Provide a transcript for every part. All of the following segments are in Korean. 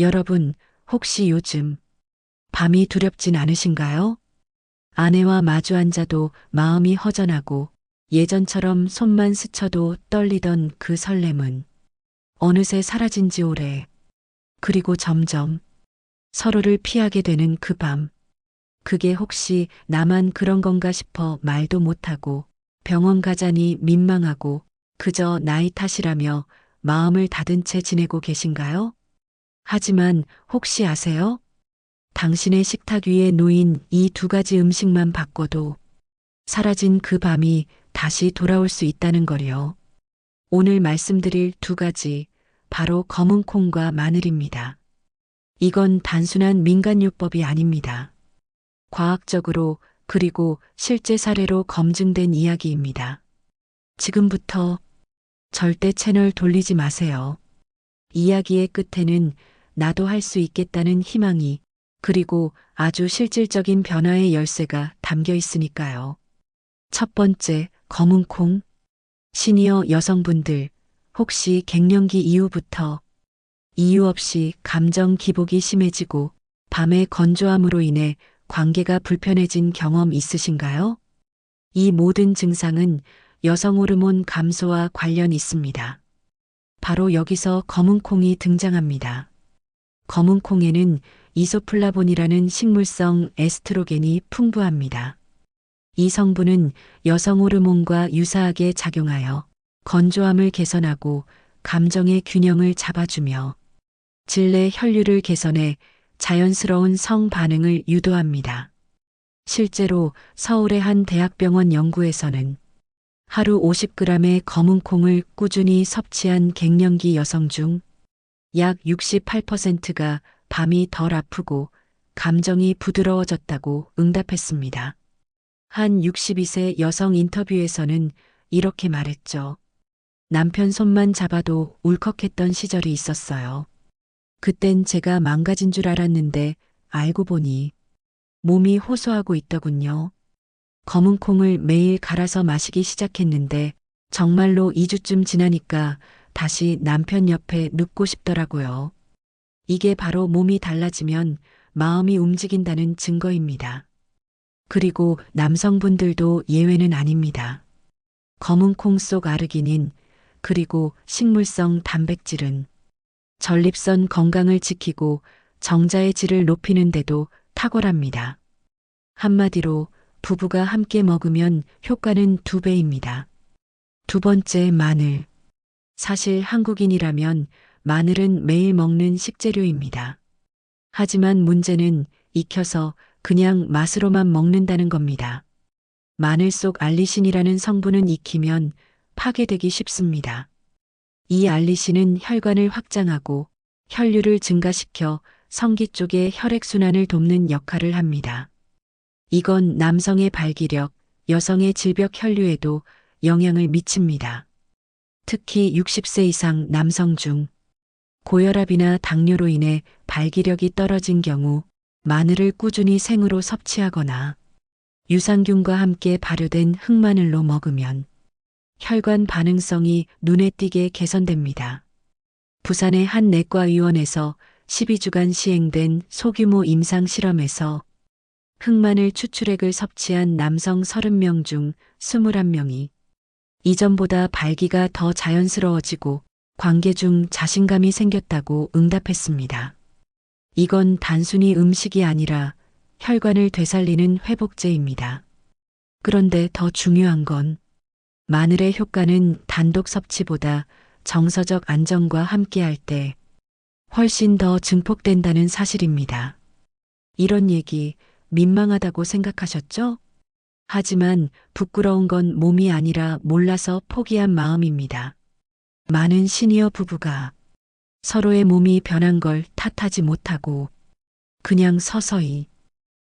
여러분, 혹시 요즘 밤이 두렵진 않으신가요? 아내와 마주 앉아도 마음이 허전하고 예전처럼 손만 스쳐도 떨리던 그 설렘은 어느새 사라진 지 오래. 그리고 점점 서로를 피하게 되는 그 밤. 그게 혹시 나만 그런 건가 싶어 말도 못하고 병원 가자니 민망하고 그저 나이 탓이라며 마음을 닫은 채 지내고 계신가요? 하지만 혹시 아세요? 당신의 식탁 위에 놓인 이 두 가지 음식만 바꿔도 사라진 그 밤이 다시 돌아올 수 있다는 거요. 오늘 말씀드릴 두 가지, 바로 검은 콩과 마늘입니다. 이건 단순한 민간요법이 아닙니다. 과학적으로 그리고 실제 사례로 검증된 이야기입니다. 지금부터 절대 채널 돌리지 마세요. 이야기의 끝에는 나도 할 수 있겠다는 희망이 그리고 아주 실질적인 변화의 열쇠가 담겨 있으니까요. 첫 번째, 검은 콩. 시니어 여성분들, 혹시 갱년기 이후부터 이유 없이 감정 기복이 심해지고 밤의 건조함으로 인해 관계가 불편해진 경험 있으신가요? 이 모든 증상은 여성 호르몬 감소와 관련 있습니다. 바로 여기서 검은 콩이 등장합니다. 검은 콩에는 이소플라본이라는 식물성 에스트로겐이 풍부합니다. 이 성분은 여성 호르몬과 유사하게 작용하여 건조함을 개선하고 감정의 균형을 잡아주며 질내 혈류를 개선해 자연스러운 성 반응을 유도합니다. 실제로 서울의 한 대학병원 연구에서는 하루 50g의 검은 콩을 꾸준히 섭취한 갱년기 여성 중 약 68%가 밤이 덜 아프고 감정이 부드러워졌다고 응답했습니다. 한 62세 여성 인터뷰에서는 이렇게 말했죠. 남편 손만 잡아도 울컥했던 시절이 있었어요. 그땐 제가 망가진 줄 알았는데 알고 보니 몸이 호소하고 있더군요. 검은 콩을 매일 갈아서 마시기 시작했는데 정말로 2주쯤 지나니까 다시 남편 옆에 눕고 싶더라고요. 이게 바로 몸이 달라지면 마음이 움직인다는 증거입니다. 그리고 남성분들도 예외는 아닙니다. 검은 콩 속 아르기닌 그리고 식물성 단백질은 전립선 건강을 지키고 정자의 질을 높이는데도 탁월합니다. 한마디로 부부가 함께 먹으면 효과는 두 배입니다. 두 번째 마늘. 사실 한국인이라면 마늘은 매일 먹는 식재료입니다. 하지만 문제는 익혀서 그냥 맛으로만 먹는다는 겁니다. 마늘 속 알리신이라는 성분은 익히면 파괴되기 쉽습니다. 이 알리신은 혈관을 확장하고 혈류를 증가시켜 성기 쪽의 혈액순환을 돕는 역할을 합니다. 이건 남성의 발기력, 여성의 질벽 혈류에도 영향을 미칩니다. 특히 60세 이상 남성 중 고혈압이나 당뇨로 인해 발기력이 떨어진 경우 마늘을 꾸준히 생으로 섭취하거나 유산균과 함께 발효된 흑마늘로 먹으면 혈관 반응성이 눈에 띄게 개선됩니다. 부산의 한 내과의원에서 12주간 시행된 소규모 임상 실험에서 흑마늘 추출액을 섭취한 남성 30명 중 21명이 이전보다 발기가 더 자연스러워지고 관계 중 자신감이 생겼다고 응답했습니다. 이건 단순히 음식이 아니라 혈관을 되살리는 회복제입니다. 그런데 더 중요한 건 마늘의 효과는 단독 섭취보다 정서적 안정과 함께할 때 훨씬 더 증폭된다는 사실입니다. 이런 얘기 민망하다고 생각하셨죠? 하지만 부끄러운 건 몸이 아니라 몰라서 포기한 마음입니다. 많은 시니어 부부가 서로의 몸이 변한 걸 탓하지 못하고 그냥 서서히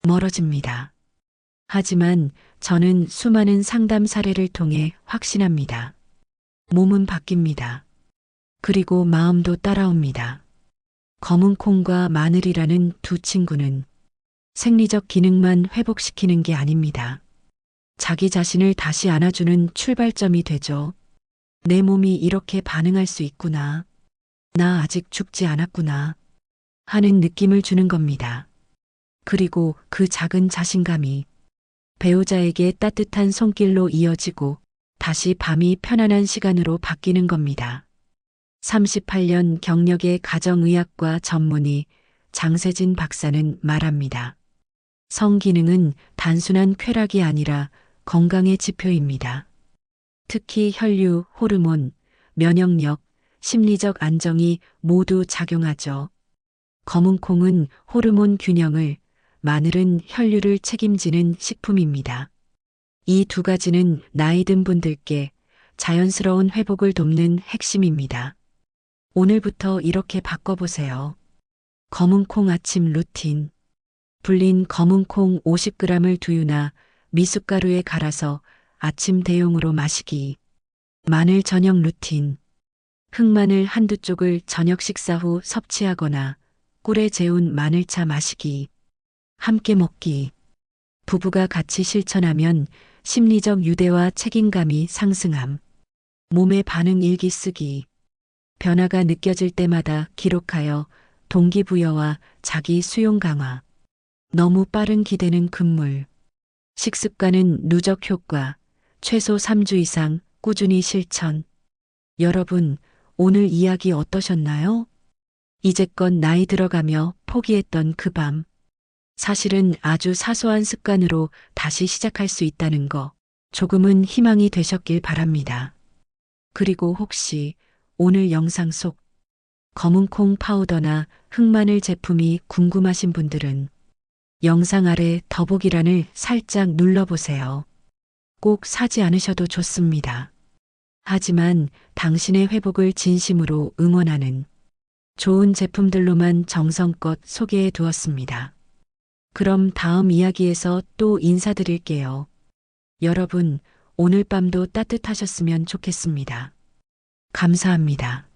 멀어집니다. 하지만 저는 수많은 상담 사례를 통해 확신합니다. 몸은 바뀝니다. 그리고 마음도 따라옵니다. 검은 콩과 마늘이라는 두 친구는 생리적 기능만 회복시키는 게 아닙니다. 자기 자신을 다시 안아주는 출발점이 되죠. 내 몸이 이렇게 반응할 수 있구나. 나 아직 죽지 않았구나. 하는 느낌을 주는 겁니다. 그리고 그 작은 자신감이 배우자에게 따뜻한 손길로 이어지고 다시 밤이 편안한 시간으로 바뀌는 겁니다. 38년 경력의 가정의학과 전문의 장세진 박사는 말합니다. 성기능은 단순한 쾌락이 아니라 건강의 지표입니다. 특히 혈류, 호르몬, 면역력, 심리적 안정이 모두 작용하죠. 검은 콩은 호르몬 균형을, 마늘은 혈류를 책임지는 식품입니다. 이 두 가지는 나이 든 분들께 자연스러운 회복을 돕는 핵심입니다. 오늘부터 이렇게 바꿔보세요. 검은 콩 아침 루틴. 불린 검은 콩 50g을 두유나 미숫가루에 갈아서 아침 대용으로 마시기. 마늘 저녁 루틴. 흑마늘 한두 쪽을 저녁 식사 후 섭취하거나 꿀에 재운 마늘차 마시기. 함께 먹기. 부부가 같이 실천하면 심리적 유대와 책임감이 상승함. 몸의 반응 일기 쓰기. 변화가 느껴질 때마다 기록하여 동기부여와 자기 수용 강화. 너무 빠른 기대는 금물. 식습관은 누적 효과. 최소 3주 이상 꾸준히 실천. 여러분, 오늘 이야기 어떠셨나요? 이제껏 나이 들어가며 포기했던 그 밤. 사실은 아주 사소한 습관으로 다시 시작할 수 있다는 거 조금은 희망이 되셨길 바랍니다. 그리고 혹시 오늘 영상 속 검은 콩 파우더나 흑마늘 제품이 궁금하신 분들은 영상 아래 더보기란을 살짝 눌러보세요. 꼭 사지 않으셔도 좋습니다. 하지만 당신의 회복을 진심으로 응원하는 좋은 제품들로만 정성껏 소개해 두었습니다. 그럼 다음 이야기에서 또 인사드릴게요. 여러분, 오늘 밤도 따뜻하셨으면 좋겠습니다. 감사합니다.